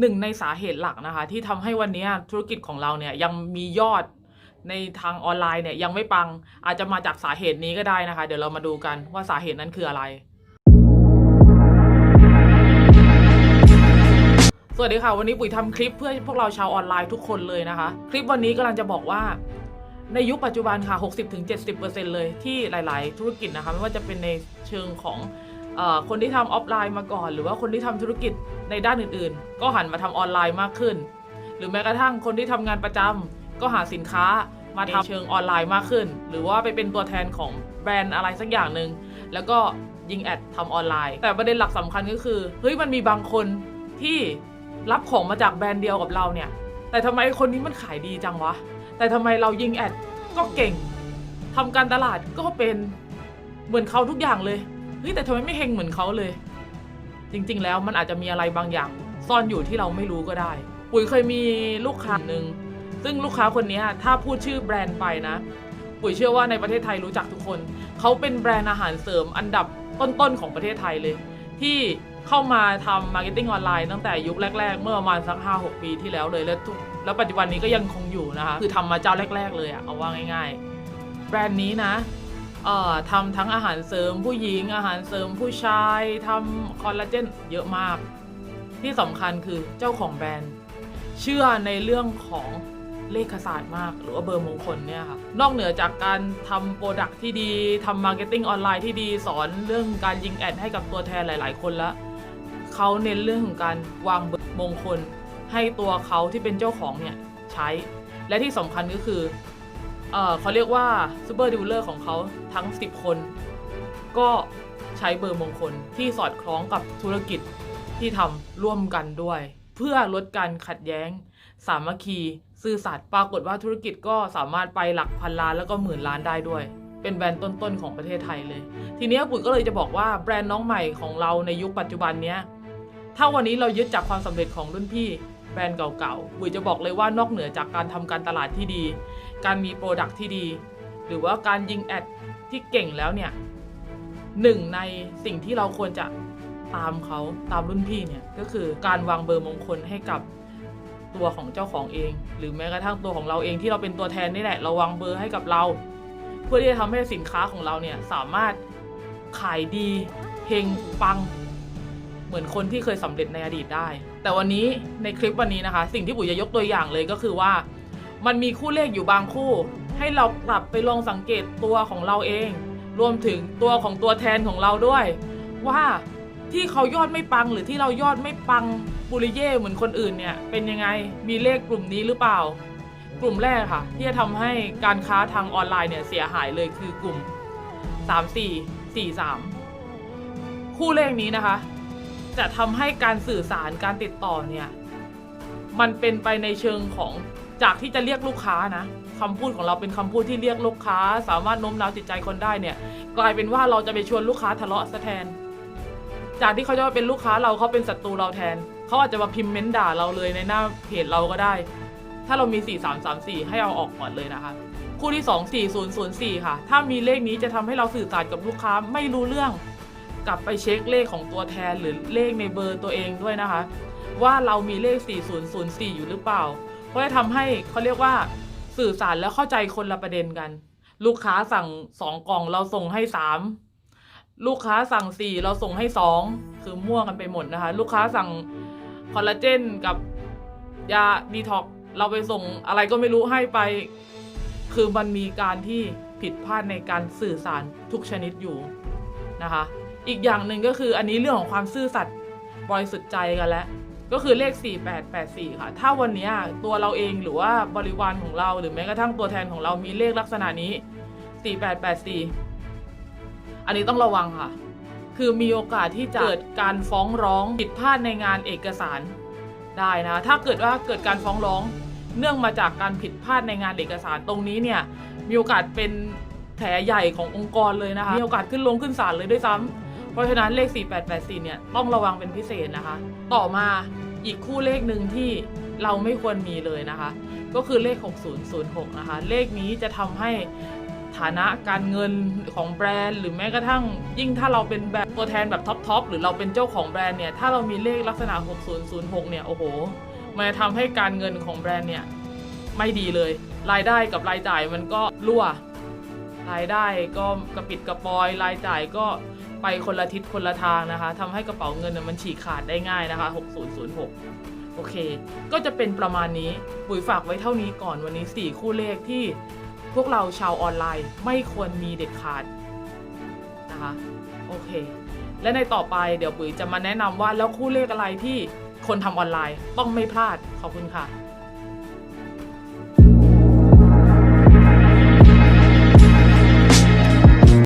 หนึ่งในสาเหตุหลักนะคะ ที่ทำให้วันนี้ธุรกิจของเราเนี่ยยังมียอดในทางออนไลน์เนี่ยยังไม่ปังอาจจะมาจากสาเหตุนี้ก็ได้นะคะ เดี๋ยวเรามาดูกันว่าสาเหตุนั้นคืออะไร สวัสดีค่ะ วันนี้ปุ๋ยทำคลิปเพื่อพวกเราชาวออนไลน์ทุกคนเลยนะคะ คลิปวันนี้กำลังจะบอกว่าในยุคปัจจุบันค่ะ 60-70%เลยที่หลาย ๆ ธุรกิจนะคะ ไม่ว่าจะเป็นในเชิงของ คนที่ทำออฟไลน์มาก่อน หรือว่าคนที่ทำธุรกิจในด้านอื่นๆ ก็หันมาทำออนไลน์มากขึ้น หรือแม้กระทั่งคนที่ทำงานประจำก็หาสินค้ามาทำเชิงออนไลน์มากขึ้น หรือว่าไปเป็นตัวแทนของแบรนด์อะไรสักอย่างหนึ่งแล้วก็ยิงแอดทำออนไลน์ แต่ประเด็นหลักสำคัญก็คือเฮ้ยมันมีบางคนที่รับของมาจากแบรนด์เดียวกับเราเนี่ย แต่ทำไมคนนี้มันขายดีจังวะ แต่ทำไมเรายิงแอดก็เก่งทำการตลาดก็เป็นเหมือนเขาทุกอย่างเลย เฮ้ยแต่ทำไมไม่เฮงเหมือนเขาเลย จริง ๆ แล้วมันอาจจะมีอะไรบางอย่าง ซ่อนอยู่ที่เราไม่รู้ก็ได้ ปุ๋ยเคยมีลูกค้าหนึ่งซึ่งลูกค้าคนนี้ถ้าพูดชื่อแบรนด์ไปนะ ปุ๋ยเชื่อว่าในประเทศไทยรู้จักทุกคน เขาเป็นแบรนด์อาหารเสริมอันดับต้นๆของประเทศไทยเลย ที่เข้ามาทำมาร์เก็ตติ้งออนไลน์ตั้งแต่ยุคแรก ๆ เมื่อประมาณสัก 5 6 ปีที่แล้วเลย แล้วทุกแล้วปัจจุบันนี้ก็ยังคงอยู่นะคะ คือทำมาเจ้าแรก ๆ เลยอะเอาว่าง่าย ๆ แบรนด์นี้นะ ทำทั้งอาหารเสริมผู้หญิง อาหารเสริมผู้ชายทำคอลลาเจนเยอะมาก ที่สำคัญคือเจ้าของแบรนด์ เชื่อในเรื่องของเลขศาสตร์มาก หรือว่าเบอร์มงคลเนี่ยค่ะนอกเหนือจากการทำโปรดักที่ดีทำมาร์เก็ตติ้งออนไลน์ที่ดีสอนเรื่องการยิงแอดให้กับตัวแทนหลาย ๆ คนแล้วเขาเน้นเรื่องของการวางเบอร์มงคล ให้ตัวเขาที่เป็นเจ้าของเนี่ยใช้ และที่สำคัญก็คือ เออเขาเรียกว่าซูเปอร์ดิวเลอร์ของเขาทั้ง 10 คน ก็ใช้เบอร์มงคลที่สอดคล้องกับธุรกิจที่ทำร่วมกันด้วย เพื่อลดการขัดแย้ง สามัคคี ซื่อสัตย์ปรากฏว่าธุรกิจก็สามารถไปหลักพันล้านแล้วก็หมื่นล้านได้ด้วย เป็นแบรนด์ต้นๆของประเทศไทยเลย ทีนี้ปุ๋ยก็เลยจะบอกว่าแบรนด์น้องใหม่ของเราในยุคปัจจุบันเนี้ยถ้าวันนี้เรายึดจากความสำเร็จของรุ่นพี่แบรนด์เก่าๆบุ๋ยจะบอกเลยว่านอกเหนือจากการทำการตลาดที่ดี การมีโปรดักที่ดี หรือว่าการยิงแอดที่เก่งแล้วเนี่ยหนึ่งในสิ่งที่เราควรจะตามเขาตามรุ่นพี่เนี่ยก็คือการวางเบอร์มงคลให้กับตัวของเจ้าของเอง หรือแม้กระทั่งตัวของเราเองที่เราเป็นตัวแทนนี่แหละเราวางเบอร์ให้กับเรา เพื่อที่จะทำให้สินค้าของเราเนี่ยสามารถขายดีเฮงปัง เหมือนคนที่เคยสำเร็จในอดีตได้ แต่วันนี้ในคลิปวันนี้นะคะ สิ่งที่ปุ๋ยจะยกตัวอย่างเลยก็คือว่า มันมีคู่เลขอยู่บางคู่ ให้เรากลับไปลองสังเกตตัวของเราเอง รวมถึงตัวของตัวแทนของเราด้วย ว่าที่เขายอดไม่ปังหรือที่เรายอดไม่ปังปุริเย่เหมือนคนอื่นเนี่ยเป็นยังไงมีเลขกลุ่มนี้หรือเปล่า กลุ่มแรกค่ะ ที่จะทำให้การค้าทางออนไลน์เนี่ยเสียหายเลยคือกลุ่ม 3 4 4 3 คู่เลขนี้นะคะ จะทำให้การสื่อสารการติดต่อเนี่ยมันเป็นไปในเชิงของ จากที่จะเรียกลูกค้านะคำพูดของเราเป็นคำพูดที่เรียกลูกค้า สามารถโน้มน้าวจิตใจคนได้เนี่ย กลายเป็นว่าเราจะไปชวนลูกค้าทะเลาะซะแทน จากที่เขาจะมาเป็นลูกค้าเราเขาเป็นศัตรูเราแทน เขาอาจจะมาพิมพ์เม้นด่าเราเลยในหน้าเพจเราก็ได้ ถ้าเรามี 4 3 3 4 ให้เอาออกก่อนเลยนะคะคู่ที่ 2 4 0 0 4 ค่ะ ถ้ามีเลขนี้จะทำให้เราสื่อสารกับลูกค้าไม่รู้เรื่อง กลับไปเช็คเลขของตัวแทนหรือเลขในเบอร์ตัวเองด้วยนะคะ ว่าเรามีเลข 4004 อยู่หรือเปล่า เพราะจะทำให้เขาเรียกว่าสื่อสารแล้วเข้าใจคนละประเด็นกัน ลูกค้าสั่ง2กล่องเราส่งให้3ลูกค้าสั่ง4เราส่งให้2คือมั่วกันไปหมดนะคะ ลูกค้าสั่งคอลลาเจนกับยาดีท็อกเราไปส่งอะไรก็ไม่รู้ให้ไป คือมันมีการที่ผิดพลาดในการสื่อสารทุกชนิดอยู่นะคะ อีกอย่างหนึ่งก็คืออันนี้เรื่องของความซื่อสัตย์บริสุทธิ์ใจกันแล้ว ก็คือเลข 4884 ค่ะ ถ้าวันนี้ตัวเราเองหรือว่าบริวารของเรา หรือแม้กระทั่งตัวแทนของเรามีเลขลักษณะนี้ 4884 อันนี้ต้องระวังค่ะ คือมีโอกาสที่จะเกิดการฟ้องร้องผิดพลาดในงานเอกสารได้นะ ถ้าเกิดว่าเกิดการฟ้องร้อง เนื่องมาจากการผิดพลาดในงานเอกสารตรงนี้เนี่ยมีโอกาสเป็นแผลใหญ่ขององค์กรเลยนะคะมีโอกาสขึ้นลงขึ้นศาลเลยด้วยซ้ำ เพราะฉะนั้นเลข 4884 เนี่ยต้องระวังเป็นพิเศษนะคะ ต่อมาอีกคู่เลขหนึ่งที่เราไม่ควรมีเลยนะคะ ก็คือเลข 6006 นะคะ เลขนี้จะทำให้ฐานะการเงินของแบรนด์ หรือแม้กระทั่งยิ่งถ้าเราเป็นแบบตัวแทนแบบท็อปทอปหรือเราเป็นเจ้าของแบรนด์เนี่ยถ้าเรามีเลขลักษณะ 6006 เนี่ยโอ้โหมันจะทำให้การเงินของแบรนด์เนี่ยไม่ดีเลย รายได้กับรายจ่ายมันก็รั่ว รายได้ก็กระปิดกระปอย รายจ่ายก็ ไปคนละทิศคนละทางนะคะทำให้กระเป๋าเงินมันฉีกขาดได้ง่ายนะคะ 6006 โอเค ก็จะเป็นประมาณนี้ปุ๋ยฝากไว้เท่านี้ก่อนวันนี้ 4 คู่เลขที่พวกเราชาวออนไลน์ไม่ควรมีเด็ดขาดนะคะโอเค และในต่อไปเดี๋ยวปุ๋ยจะมาแนะนำว่าแล้วคู่เลขอะไรที่คนทำออนไลน์ต้องไม่พลาดขอบคุณค่ะ